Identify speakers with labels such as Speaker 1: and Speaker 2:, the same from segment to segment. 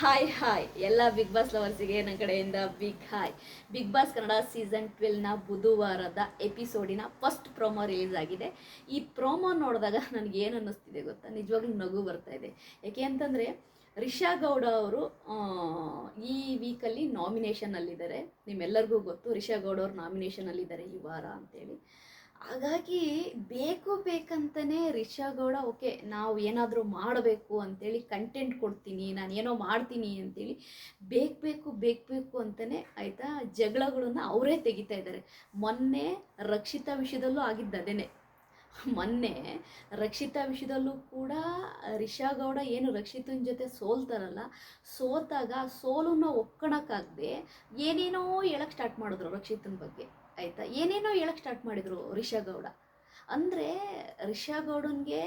Speaker 1: Hi hi ಎಲ್ಲ big boss ಲವರ್ಸಿಗೆ ನನ್ನ ಕಡೆಯಿಂದ big hi big boss Kannada season ಟ್ವೆಲ್ನ ಬುಧವಾರದ ಎಪಿಸೋಡಿನ ಫಸ್ಟ್ ಪ್ರೋಮೋ ರಿಲೀಸ್ ಆಗಿದೆ. ಈ ಪ್ರೋಮೋ ನೋಡಿದಾಗ ನನಗೆ ಏನು ಅನ್ನಿಸ್ತಿದೆ ಗೊತ್ತಾ? ನಿಜವಾಗ್ಲೂ ನಗು ಬರ್ತಾ ಇದೆ. ಯಾಕೆ ಅಂತಂದರೆ, ರಿಷಾ ಗೌಡ ಅವರು ಈ ವೀಕಲ್ಲಿ ನಾಮಿನೇಷನಲ್ಲಿದ್ದಾರೆ ನಿಮ್ಮೆಲ್ಲರಿಗೂ ಗೊತ್ತು, ರಿಷಾ ಗೌಡ ಅವರು ನಾಮಿನೇಷನಲ್ಲಿದ್ದಾರೆ ಈ ವಾರ ಅಂತೇಳಿ. ಹಾಗಾಗಿ ಬೇಕು ಬೇಕಂತಲೇ ರಿಷಾ ಗೌಡ, ಓಕೆ, ನಾವು ಏನಾದರೂ ಮಾಡಬೇಕು ಅಂತೇಳಿ ಕಂಟೆಂಟ್ ಕೊಡ್ತೀನಿ, ನಾನು ಏನೋ ಮಾಡ್ತೀನಿ ಅಂತೇಳಿ ಬೇಕು ಬೇಕು ಬೇಕು ಬೇಕು ಅಂತಲೇ ಆಯಿತಾ ಜಗಳಗಳನ್ನು ಅವರೇ ತೆಗಿತಾ ಇದ್ದಾರೆ. ಮೊನ್ನೆ ರಕ್ಷಿತಾ ವಿಷಯದಲ್ಲೂ ಆಗಿದ್ದು ಅದೇನೆ. ಮೊನ್ನೆ ರಕ್ಷಿತಾ ವಿಷಯದಲ್ಲೂ ಕೂಡ ರಿಷಾ ಗೌಡ ಏನು ರಕ್ಷಿತನ ಜೊತೆ ಸೋಲ್ತಾರಲ್ಲ, ಸೋತಾಗ ಸೋಲನ್ನು ಒಪ್ಕೊಳಕ್ಕಾಗದೆ ಏನೇನೋ ಹೇಳಕ್ಕೆ ಸ್ಟಾರ್ಟ್ ಮಾಡಿದ್ರು ರಕ್ಷಿತನ ಬಗ್ಗೆ. ಆಯಿತಾ? ಏನೇನೋ ಹೇಳಕ್ಕೆ ಸ್ಟಾರ್ಟ್ ಮಾಡಿದರು ರಿಷಾ ಗೌಡ. ಅಂದರೆ ರಿಷಾ ಗೌಡನ್ಗೆ,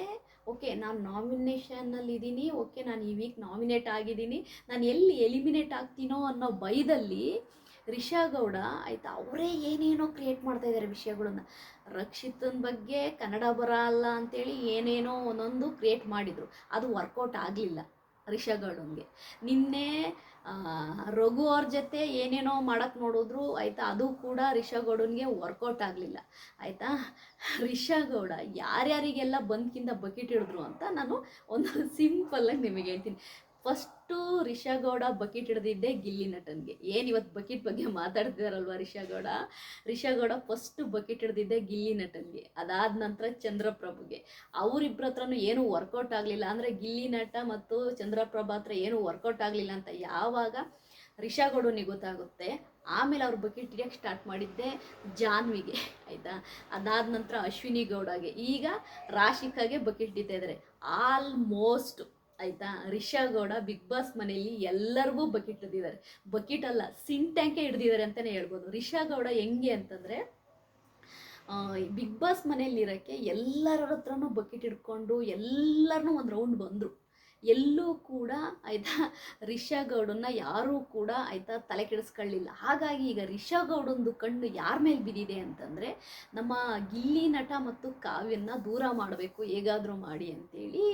Speaker 1: ಓಕೆ, ನಾನು ನಾಮಿನೇಷನ್ನಲ್ಲಿ ಇದ್ದೀನಿ ಓಕೆ, ನಾನು ಈ ವೀಕ್ ನಾಮಿನೇಟ್ ಆಗಿದ್ದೀನಿ ನಾನು ಎಲ್ಲಿ ಎಲಿಮಿನೇಟ್ ಆಗ್ತೀನೋ ಅನ್ನೋ ಭಯದಲ್ಲಿ ರಿಷಾ ಗೌಡ, ಆಯಿತಾ, ಅವರೇ ಏನೇನೋ ಕ್ರಿಯೇಟ್ ಮಾಡ್ತಾ ಇದ್ದಾರೆ ವಿಷಯಗಳನ್ನ. ರಕ್ಷಿತನ ಬಗ್ಗೆ ಕನ್ನಡ ಬರಲ್ಲ ಅಂತೇಳಿ ಏನೇನೋ ಒಂದೊಂದು ಕ್ರಿಯೇಟ್ ಮಾಡಿದರು. ಅದು ವರ್ಕೌಟ್ ಆಗಲಿಲ್ಲ. ರಿಷಾ ಗೌಡನ್ಗೆ ನಿನ್ನೆ ರಘು ಅವ್ರ ಜೊತೆ ಏನೇನೋ ಮಾಡಕ್ಕೆ ನೋಡಿದ್ರು, ಆಯ್ತಾ? ಅದು ಕೂಡ ರಿಷಗೌಡನ್ಗೆ ವರ್ಕೌಟ್ ಆಗಲಿಲ್ಲ. ಆಯಿತಾ? ರಿಷಗೌಡ ಯಾರ್ಯಾರಿಗೆಲ್ಲ ಬಂದ್ಕಿಂತ ಬಕೆಟ್ ಹಿಡಿದ್ರು ಅಂತ ನಾನು ಒಂದು ಸಿಂಪಲ್ಲಾಗಿ ನಿಮಗೆ ಹೇಳ್ತೀನಿ. ಫಸ್ಟು ರಿಷಾ ಗೌಡ ಬಕೆಟ್ ಹಿಡಿದಿದ್ದೆ ಗಿಲ್ಲಿ ನಟನ್ಗೆ. ಏನು ಇವತ್ತು ಬಕೆಟ್ ಬಗ್ಗೆ ಮಾತಾಡ್ತಿದಾರಲ್ವ ರಿಷಾ ಗೌಡ? ರಿಷಾ ಗೌಡ ಫಸ್ಟ್ ಬಕೆಟ್ ಹಿಡಿದಿದ್ದೆ ಗಿಲ್ಲಿ ನಟನ್ಗೆ. ಅದಾದ ನಂತರ ಚಂದ್ರಪ್ರಭುಗೆ. ಅವರಿಬ್ಬರ ಹತ್ರನೂ ಏನೂ ವರ್ಕೌಟ್ ಆಗಲಿಲ್ಲ. ಅಂದರೆ ಗಿಲ್ಲಿ ನಟ ಮತ್ತು ಚಂದ್ರಪ್ರಭಾ ಹತ್ರ ಏನೂ ವರ್ಕೌಟ್ ಆಗಲಿಲ್ಲ ಅಂತ ಯಾವಾಗ ರಿಷಾ ಗೌಡನಿಗೆ ಗೊತ್ತಾಗುತ್ತೆ, ಆಮೇಲೆ ಅವ್ರು ಬಕೆಟ್ ಹಿಡಿಯೋಕ್ಕೆ ಸ್ಟಾರ್ಟ್ ಮಾಡಿದ್ದೆ ಜಾನ್ವಿಗೆ. ಆಯಿತಾ? ಅದಾದ ನಂತರ ಅಶ್ವಿನಿ ಗೌಡಗೆ. ಈಗ ರಾಶಿಕಾಗೆ ಬಕೆಟ್ ಹಿಡಿತಾ ಇದ್ದಾರೆ ಆಲ್ಮೋಸ್ಟ್ ಆಯಿತಾ? ರಿಷಾ ಗೌಡ ಬಿಗ್ ಬಾಸ್ ಮನೆಯಲ್ಲಿ ಎಲ್ಲರಿಗೂ ಬಕೆಟ್ ಹಿಡಿದಿದ್ದಾರೆ ಬಕೆಟ್ ಅಲ್ಲ ಸಿನ್ ಟ್ಯಾಂಕೆ ಹಿಡ್ದಿದ್ದಾರೆ ಅಂತಲೇ ಹೇಳ್ಬೋದು. ರಿಷಾ ಗೌಡ ಹೆಂಗೆ ಅಂತಂದರೆ ಬಿಗ್ ಬಾಸ್ ಮನೆಯಲ್ಲಿರೋಕ್ಕೆ ಎಲ್ಲರ ಹತ್ರನೂ ಬಕೆಟ್ ಹಿಡ್ಕೊಂಡು ಎಲ್ಲರನ್ನೂ ಒಂದು ರೌಂಡ್ ಬಂದರು. ಎಲ್ಲೂ ಕೂಡ ಆಯಿತಾ ರಿಷಾ ಗೌಡನ್ನ ಯಾರೂ ಕೂಡ ಆಯಿತಾ ತಲೆ ಕೆಡಿಸ್ಕೊಳ್ಳಿಲ್ಲ. ಹಾಗಾಗಿ ಈಗ ರಿಷಾ ಗೌಡಂದು ಕಣ್ಣು ಯಾರ ಮೇಲೆ ಬಿದ್ದಿದೆ ಅಂತಂದರೆ ನಮ್ಮ ಗಿಲ್ಲಿ ನಟ ಮತ್ತು ಕಾವ್ಯನ ದೂರ ಮಾಡಬೇಕು, ಹೇಗಾದರೂ ಮಾಡಿ ಅಂತೇಳಿ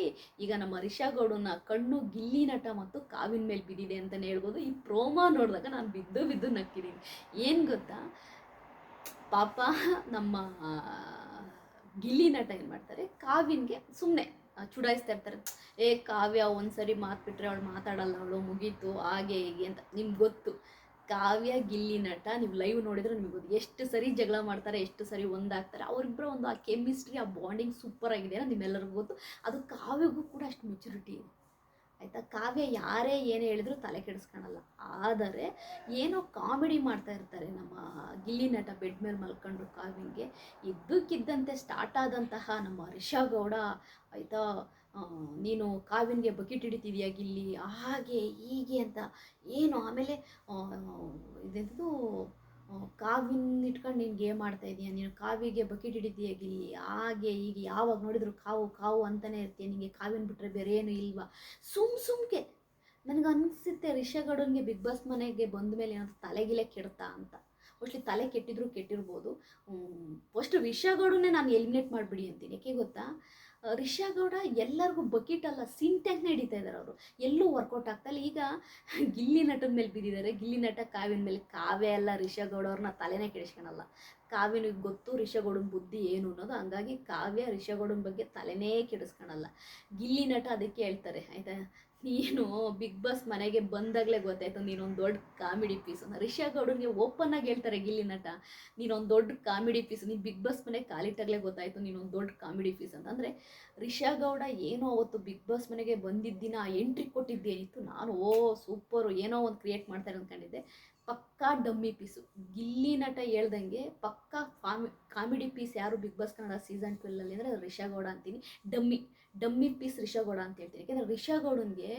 Speaker 1: ಈಗ ನಮ್ಮ ರಿಷಾ ಗೌಡನ ಕಣ್ಣು ಗಿಲ್ಲಿ ನಟ ಮತ್ತು ಕಾವಿನ ಮೇಲೆ ಬಿದ್ದಿದೆ ಅಂತಲೇ ಹೇಳ್ಬೋದು. ಈ ಪ್ರೋಮೋ ನೋಡಿದಾಗ ನಾನು ಬಿದ್ದು ಬಿದ್ದು ನಕ್ಕಿದ್ದೀನಿ. ಏನು ಗೊತ್ತಾ? ಪಾಪ ನಮ್ಮ ಗಿಲ್ಲಿ ನಟ ಏನು ಮಾಡ್ತಾರೆ? ಕಾವಿನ್ಗೆ ಸುಮ್ಮನೆ ಚುಡಾಯಿಸ್ತಾ ಇರ್ತಾರೆ. ಏ, ಕಾವ್ಯ, ಒಂದ್ಸರಿ ಮಾತು ಬಿಟ್ರೆ ಅವಳು ಮಾತಾಡಲ್ಲ, ಅವಳು ಮುಗೀತು, ಹಾಗೆ, ಹೀಗೆ ಅಂತ ನಿಮ್ಗೆ ಗೊತ್ತು. ಕಾವ್ಯ, ಗಿಲ್ಲಿ ನಟ, ನೀವು ಲೈವ್ ನೋಡಿದ್ರೆ ನಿಮ್ಗೆ ಗೊತ್ತು. ಎಷ್ಟು ಸರಿ ಜಗಳ ಮಾಡ್ತಾರೆ, ಎಷ್ಟು ಸರಿ ಒಂದಾಗ್ತಾರೆ. ಅವರಿಬ್ಬರ ಒಂದು ಆ ಕೆಮಿಸ್ಟ್ರಿ ಆ ಬಾಂಡಿಂಗ್ ಸೂಪರ್ ಆಗಿದೆ ನಿಮ್ಮೆಲ್ಲರಿಗೂ ಗೊತ್ತು. ಅದು ಕಾವ್ಯಗೂ ಕೂಡ ಅಷ್ಟು ಮೆಚುರಿಟಿ ಇದೆ. ಆಯಿತಾ? ಕಾವ್ಯ ಯಾರೇ ಏನು ಹೇಳಿದ್ರು ತಲೆ ಕೆಡಿಸ್ಕೊಳಲ್ಲ. ಆದರೆ ಏನೋ ಕಾಮಿಡಿ ಮಾಡ್ತಾ ಇರ್ತಾರೆ ನಮ್ಮ ಗಿಲ್ಲಿ ನಟ ಬೆಡ್ ಮೇಲೆ ಮಲ್ಕೊಂಡು ಕಾವ್ಯಂಗೆ. ಇದ್ದಕ್ಕಿದ್ದಂತೆ ಸ್ಟಾರ್ಟ್ ಆದಂತಹ ನಮ್ಮ ಗೌಡ, ಆಯಿತಾ? ನೀನು ಕಾವ್ಯನ್ಗೆ ಬಕೆಟ್ ಹಿಡಿತಿದ್ಯಾ ಗಿಲ್ಲಿ? ಹಾಗೆ ಹೀಗೆ ಅಂತ. ಏನು ಆಮೇಲೆ ಇದೆಂಥದ್ದು ಆ, ಕಾವ್ಯನ್ ಇಟ್ಕೊಂಡು ನೀನು ಗೇಮ್ ಆಡ್ತಾ ಇದೀಯ? ನೀನು ಕಾವಿಗೆ ಬಕೆಟ್ ಹಿಡಿತೀಯ? ಗಿಲ್ಲಿ ಹಾಗೆ ಹೀಗೆ ಯಾವಾಗ ನೋಡಿದ್ರು ಕಾವು ಕಾವು ಅಂತಲೇ ಇರ್ತೀಯ. ನಿನಗೆ ಕಾವಿನ ಬಿಟ್ಟರೆ ಬೇರೆ ಏನು ಇಲ್ವಾ? ಸುಮ್ ಸುಮ್ಕೆ. ನನಗೆ ಅನಿಸುತ್ತೆ ರಿಷಾ ಗೌಡನ್ಗೆ ಬಿಗ್ ಬಾಸ್ ಮನೆಗೆ ಬಂದ ಮೇಲೆ ಏನಾದ್ರು ತಲೆಗಿಲೆ ಕೆಡ್ತಾ ಅಂತ. ಮೋಸ್ಟ್ಲಿ ತಲೆ ಕೆಟ್ಟಿದ್ರು ಕೆಟ್ಟಿರ್ಬೋದು. ಫಸ್ಟ್ ರಿಷಾ ಗೌಡನ್ನೇ ನಾನು ಎಲಿಮಿನೇಟ್ ಮಾಡಿಬಿಡಿ ಅಂತೀನಿ. ಯಾಕೆ ಗೊತ್ತಾ? ರಿಷಾ ಗೌಡ ಎಲ್ಲರಿಗೂ ಬಕೆಟ್ ಅಲ್ಲ ಸಿಂಟ್ಯಾಗ್ನ ಹಿಡಿತಾ ಇದ್ದಾರೆ ಅವರು. ಎಲ್ಲೂ ವರ್ಕೌಟ್ ಆಗ್ತಲ್ಲ ಈಗ ಗಿಲ್ಲಿ ನಟನ ಮೇಲೆ ಬಿದ್ದಿದ್ದಾರೆ. ಗಿಲ್ಲಿ ನಟ ಕಾವ್ಯನ ಮೇಲೆ ಕಾವ್ಯ ಅಲ್ಲ ರಿಷಾ ಗೌಡ ಅವ್ರನ್ನ ತಲೆನೇ ಕೆಡಿಸ್ಕೊಳಲ್ಲ ಕಾವ್ಯನಿಗೆ ಗೊತ್ತು ರಿಷಗೌಡನ ಬುದ್ಧಿ ಏನು ಅನ್ನೋದು. ಹಂಗಾಗಿ ಕಾವ್ಯ ರಿಷಗೌಡನ ಬಗ್ಗೆ ತಲೆನೇ ಕೆಡಿಸ್ಕೊಳಲ್ಲ ಗಿಲ್ಲಿ ನಟ ಅದಕ್ಕೆ ಹೇಳ್ತಾರೆ, ಆಯಿತಾ? ನೀನು ಬಿಗ್ ಬಾಸ್ ಮನೆಗೆ ಬಂದಾಗಲೇ ಗೊತ್ತಾಯ್ತು ನೀನೊಂದು ದೊಡ್ಡ ಕಾಮಿಡಿ ಪೀಸ್ ಅಂತ. ರಿಷಾ ಗೌಡನ್ಗೆ ಓಪನ್ ಆಗಿ ಹೇಳ್ತಾರೆ ಗಿಲ್ಲಿ ನಟ, ನೀನೊಂದು ದೊಡ್ಡ ಕಾಮಿಡಿ ಪೀಸ್, ನೀನು ಬಿಗ್ ಬಾಸ್ ಮನೆಗೆ ಕಾಲಿಟ್ಟಾಗಲೇ ಗೊತ್ತಾಯ್ತು ನೀನೊಂದು ದೊಡ್ಡ ಕಾಮಿಡಿ ಪೀಸ್ ಅಂತ. ಅಂದರೆ ರಿಷಾ ಗೌಡ ಏನೋ ಅವತ್ತು ಬಿಗ್ ಬಾಸ್ ಮನೆಗೆ ಬಂದಿದ್ದಿನ ಎಂಟ್ರಿ ಕೊಟ್ಟಿದ್ದೇನಿತ್ತು ನಾನು ಓ ಸೂಪರು ಏನೋ ಒಂದು ಕ್ರಿಯೇಟ್ ಮಾಡ್ತಾರೆ ಅಂದ್ಕೊಂಡಿದ್ದೆ. ಪಕ್ಕಾ ಡಮ್ಮಿ ಪೀಸು. ಗಿಲ್ಲಿ ನಟ ಹೇಳ್ದಂಗೆ ಪಕ್ಕಾ ಕಾಮಿ ಕಾಮಿಡಿ ಪೀಸ್ ಯಾರು ಬಿಗ್ ಬಾಸ್ ಕನ್ನಡ ಸೀಸನ್ ಟ್ವೆಲ್ಲಲ್ಲಿ ಅಂದರೆ ಅಂದ್ರೆ ರಿಷಾ ಗೌಡ ಅಂತೀನಿ. Dummy dummy piece Risha Gowda ಅಂತ ಹೇಳ್ತೀನಿ. ಯಾಕೆಂದರೆ ರಿಷಾ ಗೌಡನ್ಗೆ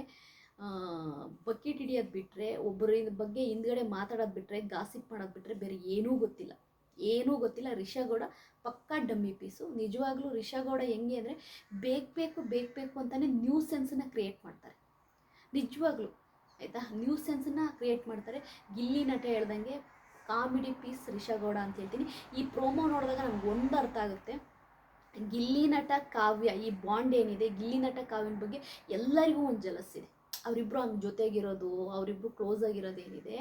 Speaker 1: ಬಕೆಟ್ ಹಿಡಿಯೋದು ಬಿಟ್ಟರೆ ಒಬ್ಬರ ಬಗ್ಗೆ ಹಿಂದ್ಗಡೆ ಮಾತಾಡೋದು ಬಿಟ್ಟರೆ ಗಾಸಿಪ್ ಮಾಡೋದು ಬಿಟ್ಟರೆ ಬೇರೆ ಏನೂ ಗೊತ್ತಿಲ್ಲ. ಏನೂ ಗೊತ್ತಿಲ್ಲ. ರಿಷಾ ಗೌಡ ಪಕ್ಕಾ ಡಮ್ಮಿ ಪೀಸು. ನಿಜವಾಗ್ಲೂ ರಿಷಾ ಗೌಡ ಹೆಂಗೆ ಅಂದರೆ ಬೇಕು ಬೇಕು ಬೇಕು ಬೇಕು ಅಂತಲೇ ನ್ಯೂಸ್ ಸೆನ್ಸನ್ನ ಕ್ರಿಯೇಟ್ ಮಾಡ್ತಾರೆ. ನಿಜವಾಗ್ಲೂ. ಆಯಿತಾ? ನ್ಯೂಸ್ ಸೆನ್ಸನ್ನ ಕ್ರಿಯೇಟ್ ಮಾಡ್ತಾರೆ. ಗಿಲ್ಲಿ ನಟ ಹೇಳ್ದಂಗೆ ಕಾಮಿಡಿ ಪೀಸ್ ರಿಷಗೌಡ ಅಂತ ಹೇಳ್ತೀನಿ. ಈ ಪ್ರೋಮೋ ನೋಡಿದಾಗ ನಮ್ಗೆ ಒಂದು ಅರ್ಥ ಆಗುತ್ತೆ. ಗಿಲ್ಲಿ ನಟ ಕಾವ್ಯ, ಈ ಬಾಂಡ್ ಏನಿದೆ, ಗಿಲ್ಲಿ ನಟ ಕಾವ್ಯನ ಬಗ್ಗೆ ಎಲ್ಲರಿಗೂ ಒಂದು ಜಲಸ್ ಇದೆ. ಅವರಿಬ್ಬರು ಹಂಗೆ ಜೊತೆಗಿರೋದು ಅವರಿಬ್ಬರು ಕ್ಲೋಸ್ ಆಗಿರೋದೇನಿದೆ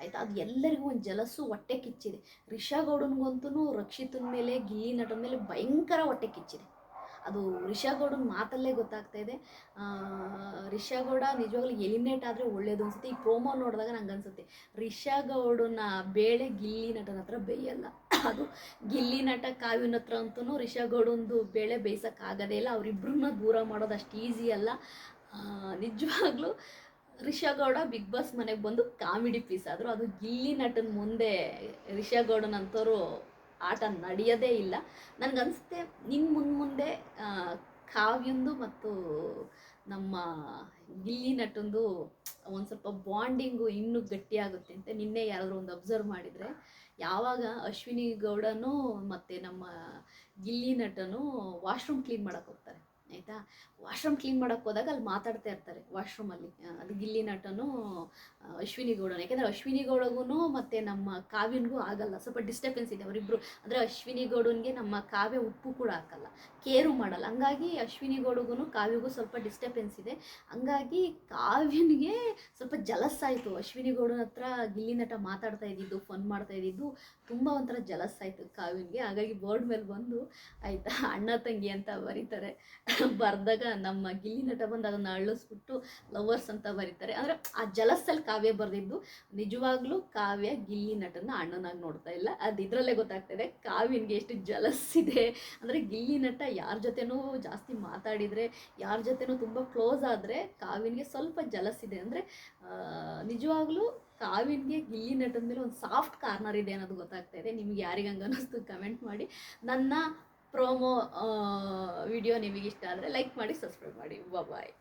Speaker 1: ಆಯಿತಾ? ಅದು ಎಲ್ಲರಿಗೂ ಒಂದು ಜಲಸು ಹೊಟ್ಟೆ ಕಿಚ್ಚಿದೆ. ರಿಷಾ ಗೌಡನ್ಗಂತೂ ರಕ್ಷಿತನ ಮೇಲೆ, ಗಿಲ್ಲಿ ನಟನ ಮೇಲೆ ಭಯಂಕರ ಹೊಟ್ಟೆ ಕಿಚ್ಚಿದೆ. ಅದು ರಿಷಾ ಗೌಡನ ಮಾತಲ್ಲೇ ಗೊತ್ತಾಗ್ತಾ ಇದೆ. ರಿಷಾಗೌಡ ರಿಷಾ ಗೌಡ ನಿಜವಾಗ್ಲೂ ಎಲಿಮಿನೇಟ್ ಆದರೆ ಒಳ್ಳೇದು ಅನ್ಸುತ್ತೆ. ಈ ಪ್ರೋಮೋ ನೋಡಿದಾಗ ನಂಗೆ ಅನ್ಸುತ್ತೆ. ರಿಷಾ ಗೌಡನ ಬೇಳೆ ಗಿಲ್ಲಿ ನಟನ ಹತ್ರ ಬೇಯಲ್ಲ. ಅದು ಗಿಲ್ಲಿ ನಟ ಕಾವಿನ ಹತ್ರ ಅಂತೂ ರಿಷಾ ಗೌಡಂದು ಬೇಳೆ ಬೇಯಿಸೋಕ್ಕಾಗೋದೇ ಇಲ್ಲ. ಅವರಿಬ್ಬರನ್ನ ದೂರ ಮಾಡೋದು ಅಷ್ಟು ಈಸಿ ಅಲ್ಲ. ನಿಜವಾಗ್ಲೂ ರಿಷಾ ಗೌಡ ಬಿಗ್ ಬಾಸ್ ಮನೆಗೆ ಬಂದು ಕಾಮಿಡಿ ಪೀಸ್ ಆದರು. ಅದು ಗಿಲ್ಲಿ ನಟನ ಮುಂದೆ ರಿಷಾ ಗೌಡನಂಥವ್ರು ಆಟ ನಡೆಯೋದೇ ಇಲ್ಲ. ನನಗನ್ಸುತ್ತೆ ನಿನ್ನ ಮುಂದೆ ಮುಂದೆ ಕಾವ್ಯಂದು ಮತ್ತು ನಮ್ಮ ಗಿಲ್ಲಿ ನಟಂದು ಒಂದು ಸ್ವಲ್ಪ ಬಾಂಡಿಂಗು ಇನ್ನೂ ಗಟ್ಟಿಯಾಗುತ್ತೆ ಅಂತ ನಿನ್ನೆ ಯಾರಾದರೂ ಒಂದು ಅಬ್ಸರ್ವ್ ಮಾಡಿದರೆ. ಯಾವಾಗ ಅಶ್ವಿನಿ ಗೌಡನೂ ಮತ್ತು ನಮ್ಮ ಗಿಲ್ಲಿ ನಟನು ವಾಶ್ರೂಮ್ ಕ್ಲೀನ್ ಮಾಡೋಕ್ಕೆ ಹೋಗ್ತಾರೆ. ಆಯಿತಾ? ವಾಶ್ರೂಮ್ ಕ್ಲೀನ್ ಮಾಡೋಕ್ಕೆ ಹೋದಾಗ ಅಲ್ಲಿ ಮಾತಾಡ್ತಾ ಇರ್ತಾರೆ ವಾಶ್ರೂಮಲ್ಲಿ ಅದು ಗಿಲ್ಲಿ ನಟನು ಅಶ್ವಿನಿ ಗೌಡನು. ಯಾಕೆಂದರೆ ಅಶ್ವಿನಿ ಗೌಡಗೂ ಮತ್ತು ನಮ್ಮ ಕಾವ್ಯನಿಗೂ ಆಗಲ್ಲ. ಸ್ವಲ್ಪ ಡಿಸ್ಟರ್ಬೆನ್ಸ್ ಇದೆ ಅವರಿಬ್ಬರು ಅಂದರೆ ಅಶ್ವಿನಿ ಗೌಡನಿಗೆ ನಮ್ಮ ಕಾವ್ಯ ಉಪ್ಪು ಕೂಡ ಹಾಕಲ್ಲ. ಕೇರು ಮಾಡಲ್ಲ. ಹಂಗಾಗಿ ಅಶ್ವಿನಿ ಗೌಡಗೂ ಕಾವ್ಯಗೂ ಸ್ವಲ್ಪ ಡಿಸ್ಟರ್ಬೆನ್ಸ್ ಇದೆ. ಹಂಗಾಗಿ ಕಾವ್ಯನಿಗೆ ಸ್ವಲ್ಪ ಜಲಸ್ ಆಯಿತು. ಅಶ್ವಿನಿ ಗೌಡನ ಹತ್ರ ಗಿಲ್ಲಿ ನಟ ಮಾತಾಡ್ತಾ ಇದ್ದಿದ್ದು ಫೋನ್ ಮಾಡ್ತಾ ಇದ್ದಿದ್ದು, ತುಂಬ ಒಂಥರ ಜಲಸ್ ಆಯಿತು ಕಾವ್ಯನಿಗೆ. ಹಾಗಾಗಿ ಬೋರ್ಡ್ ಮೇಲೆ ಬಂದು ಆಯಿತಾ, ಅಣ್ಣ ತಂಗಿ ಅಂತ ಬರೀತಾರೆ. ಬರೆದಾಗ ನಮ್ಮ ಗಿಲ್ಲಿ ನಟ ಬಂದು ಅದನ್ನು ಅಳಿಸ್ಬಿಟ್ಟು ಲವರ್ಸ್ ಅಂತ ಬರೀತಾರೆ. ಅಂದರೆ ಆ ಜಲಸಲ್ಲಿ ಕಾವ್ಯ ಬರೆದಿದ್ದು ನಿಜವಾಗ್ಲೂ ಕಾವ್ಯ ಗಿಲ್ಲಿ ನಟನ ಅಣ್ಣನಾಗಿ ನೋಡ್ತಾ ಇಲ್ಲ. ಅದು ಇದರಲ್ಲೇ ಗೊತ್ತಾಗ್ತದೆ ಕಾವ್ಯನಿಗೆ ಎಷ್ಟು ಜಲಸ್ ಇದೆ ಅಂದರೆ ಗಿಲ್ಲಿ ನಟ ಯಾರ ಜೊತೆನೂ ಜಾಸ್ತಿ ಮಾತಾಡಿದರೆ, ಯಾರ ಜೊತೆನೂ ತುಂಬ ಕ್ಲೋಸ್ ಆದರೆ ಕಾವ್ಯನಿಗೆ ಸ್ವಲ್ಪ ಜಲಸ್ ಇದೆ ಅಂದರೆ ನಿಜವಾಗ್ಲೂ ಕಾವ್ಯನಿಗೆ ಗಿಲ್ಲಿ ನಟನ ಮೇಲೆ ಒಂದು ಸಾಫ್ಟ್ ಕಾರ್ನರ್ ಇದೆ ಅನ್ನೋದು ಗೊತ್ತಾಗ್ತಾ ಇದೆ. ನಿಮ್ಗೆ ಯಾರಿಗೆ ಹಂಗೆ ಅನ್ನಿಸ್ತು ಕಮೆಂಟ್ ಮಾಡಿ. ನನ್ನ ಪ್ರೋಮೋ ವಿಡಿಯೋ ನಿಮಗೆ ಇಷ್ಟ ಆದರೆ ಲೈಕ್ ಮಾಡಿ ಸಬ್ಸ್ಕ್ರೈಬ್ ಮಾಡಿ. ಬಾಯ್